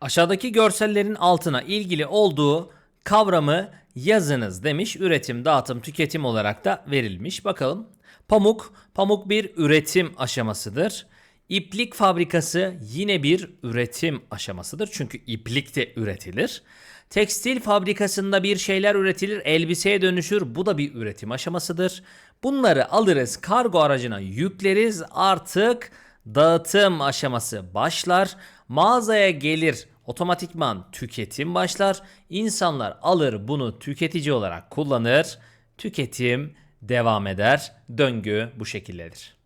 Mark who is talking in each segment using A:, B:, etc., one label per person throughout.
A: Aşağıdaki görsellerin altına ilgili olduğu kavramı yazınız demiş. Üretim, dağıtım, tüketim olarak da verilmiş. Bakalım. Pamuk, pamuk bir üretim aşamasıdır. İplik fabrikası yine bir üretim aşamasıdır. Çünkü iplik de üretilir. Tekstil fabrikasında bir şeyler üretilir, elbiseye dönüşür. Bu da bir üretim aşamasıdır. Bunları alırız, kargo aracına yükleriz. Artık dağıtım aşaması başlar. Mağazaya gelir, otomatikman tüketim başlar. İnsanlar alır bunu tüketici olarak kullanır. Tüketim devam eder. Döngü bu şekildedir.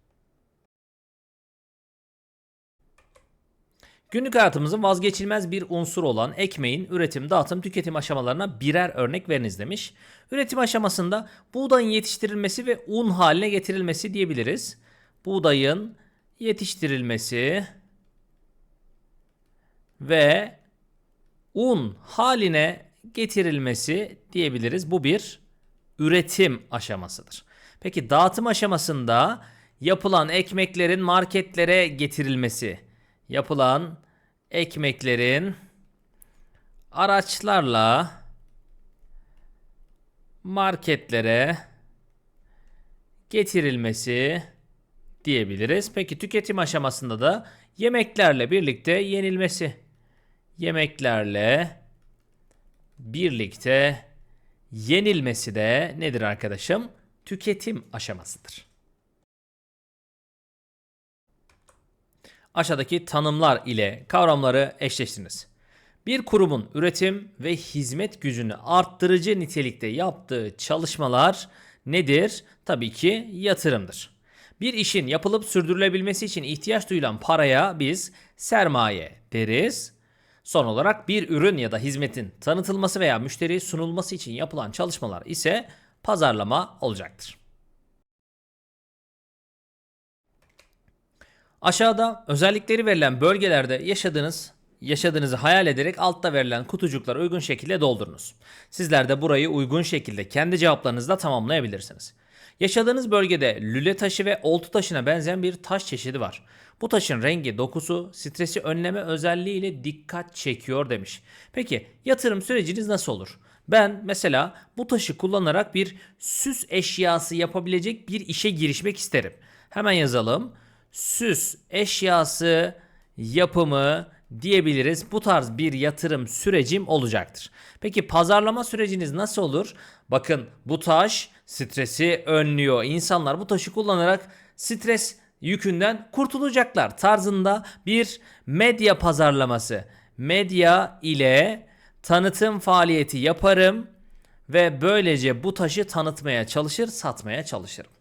A: Günlük hayatımızın vazgeçilmez bir unsur olan ekmeğin üretim, dağıtım, tüketim aşamalarına birer örnek veriniz demiş. Üretim aşamasında buğdayın yetiştirilmesi ve un haline getirilmesi diyebiliriz. Buğdayın yetiştirilmesi ve un haline getirilmesi diyebiliriz. Bu bir üretim aşamasıdır. Peki dağıtım aşamasında yapılan ekmeklerin marketlere getirilmesi, yapılan ekmeklerin araçlarla marketlere getirilmesi diyebiliriz. Peki tüketim aşamasında da yemeklerle birlikte yenilmesi. Yemeklerle birlikte yenilmesi de nedir arkadaşım? Tüketim aşamasıdır. Aşağıdaki tanımlar ile kavramları eşleştiriniz. Bir kurumun üretim ve hizmet gücünü arttırıcı nitelikte yaptığı çalışmalar nedir? Tabii ki yatırımdır. Bir işin yapılıp sürdürülebilmesi için ihtiyaç duyulan paraya biz sermaye deriz. Son olarak bir ürün ya da hizmetin tanıtılması veya müşteriye sunulması için yapılan çalışmalar ise pazarlama olacaktır. Aşağıda özellikleri verilen bölgelerde yaşadığınız yaşadığınızı hayal ederek altta verilen kutucukları uygun şekilde doldurunuz. Sizler de burayı uygun şekilde kendi cevaplarınızla tamamlayabilirsiniz. Yaşadığınız bölgede lüle taşı ve oltu taşına benzeyen bir taş çeşidi var. Bu taşın rengi, dokusu, stresi önleme özelliğiyle dikkat çekiyor demiş. Peki yatırım süreciniz nasıl olur? Ben mesela bu taşı kullanarak bir süs eşyası yapabilecek bir işe girişmek isterim. Hemen yazalım. Süs eşyası yapımı diyebiliriz. Bu tarz bir yatırım sürecim olacaktır. Peki pazarlama süreciniz nasıl olur? Bakın bu taş stresi önlüyor. İnsanlar bu taşı kullanarak stres yükünden kurtulacaklar tarzında bir medya pazarlaması. Medya ile tanıtım faaliyeti yaparım ve böylece bu taşı tanıtmaya çalışır, satmaya çalışırım.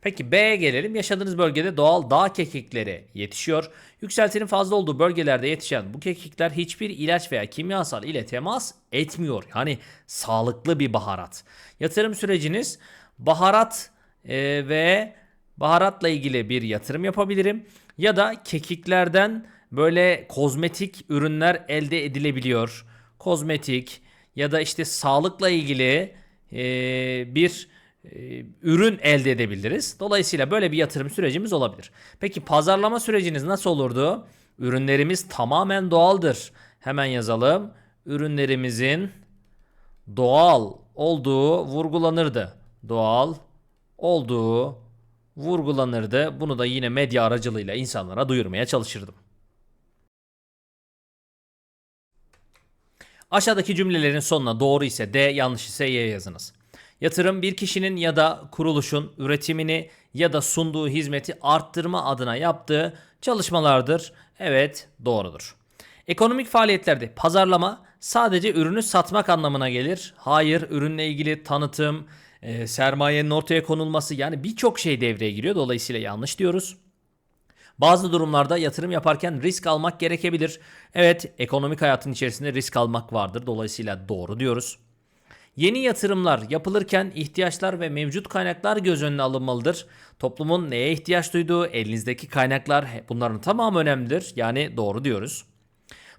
A: Peki B'ye gelelim. Yaşadığınız bölgede doğal dağ kekikleri yetişiyor. Yükseltinin fazla olduğu bölgelerde yetişen bu kekikler hiçbir ilaç veya kimyasal ile temas etmiyor. Yani sağlıklı bir baharat. Yatırım süreciniz baharat e, ve baharatla ilgili bir yatırım yapabilirim. Ya da kekiklerden böyle kozmetik ürünler elde edilebiliyor. Kozmetik ya da işte sağlıkla ilgili e, bir ürün elde edebiliriz. Dolayısıyla böyle bir yatırım sürecimiz olabilir. Peki pazarlama süreciniz nasıl olurdu? Ürünlerimiz tamamen doğaldır. Hemen yazalım. Ürünlerimizin doğal olduğu vurgulanırdı. Doğal olduğu vurgulanırdı. Bunu da yine medya aracılığıyla insanlara duyurmaya çalışırdım. Aşağıdaki cümlelerin sonuna doğru ise D, yanlış ise Y yazınız. Yatırım bir kişinin ya da kuruluşun üretimini ya da sunduğu hizmeti arttırma adına yaptığı çalışmalardır. Evet, doğrudur. Ekonomik faaliyetlerde pazarlama sadece ürünü satmak anlamına gelir. Hayır, ürünle ilgili tanıtım, e, sermayenin ortaya konulması yani birçok şey devreye giriyor. Dolayısıyla yanlış diyoruz. Bazı durumlarda yatırım yaparken risk almak gerekebilir. Evet, ekonomik hayatın içerisinde risk almak vardır. Dolayısıyla doğru diyoruz. Yeni yatırımlar yapılırken ihtiyaçlar ve mevcut kaynaklar göz önüne alınmalıdır. Toplumun neye ihtiyaç duyduğu, elinizdeki kaynaklar bunların tamamı önemlidir. Yani doğru diyoruz.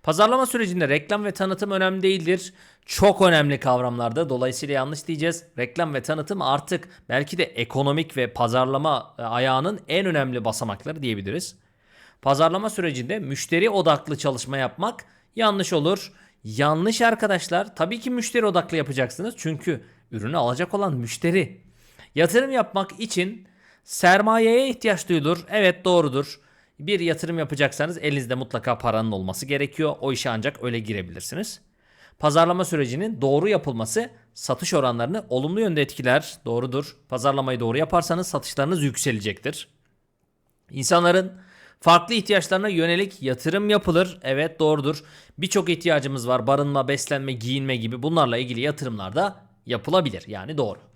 A: Pazarlama sürecinde reklam ve tanıtım önemli değildir. Çok önemli kavramlarda. Dolayısıyla yanlış diyeceğiz. Reklam ve tanıtım artık belki de ekonomik ve pazarlama e, ayağının en önemli basamakları diyebiliriz. Pazarlama sürecinde müşteri odaklı çalışma yapmak Yanlış olur. Yanlış arkadaşlar. Tabii ki müşteri odaklı yapacaksınız. Çünkü ürünü alacak olan müşteri. Yatırım yapmak için sermayeye ihtiyaç duyulur. Evet doğrudur. Bir yatırım yapacaksanız elinizde mutlaka paranın olması gerekiyor. O işe ancak öyle girebilirsiniz. Pazarlama sürecinin doğru yapılması satış oranlarını olumlu yönde etkiler. Doğrudur. Pazarlamayı doğru yaparsanız satışlarınız yükselecektir. İnsanların farklı ihtiyaçlarına yönelik yatırım yapılır. Evet doğrudur. Birçok ihtiyacımız var. Barınma, beslenme, giyinme gibi bunlarla ilgili yatırımlar da yapılabilir. Yani doğru.